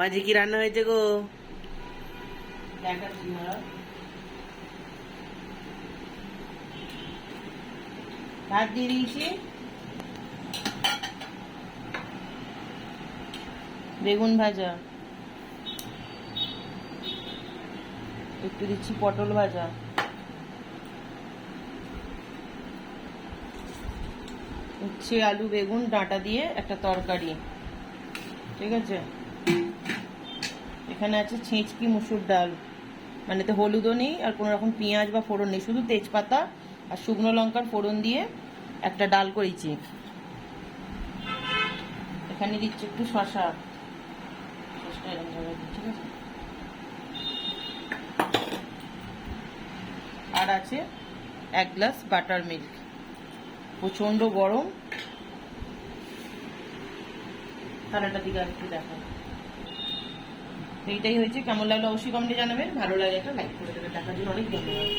মাঝে কি রান্না হয়েছে গো? ভাত দিয়ে বেগুন ভাজা। একটু দিচ্ছি পটল ভাজা। হচ্ছে আলু, বেগুন, ডাঁটা দিয়ে একটা তরকারি। ঠিক আছে? এখানে আছে ছেঁচকি মুসুর ডাল। মানে তো হলুদও নেই আর কোনো রকম পেঁয়াজ বা ফোড়ন নেই। শুধু তেজপাতা আর শুকনো লঙ্কার ফোড়ন দিয়ে একটা ডাল করেছি। এখানে দিচ্ছি একটু শশা আছে? আর আছে এক গ্লাস বাটার মিল্ক। প্রচণ্ড গরম। থালাটার দিকে একটু দেখা এইটাই হয়েছে। কেমন লাগল অবশ্যই কমেন্টে জানাবেন। ভালো লাগে একটা লাইক করে দেবেন। দেখার জন্য অনেক ধন্যবাদ।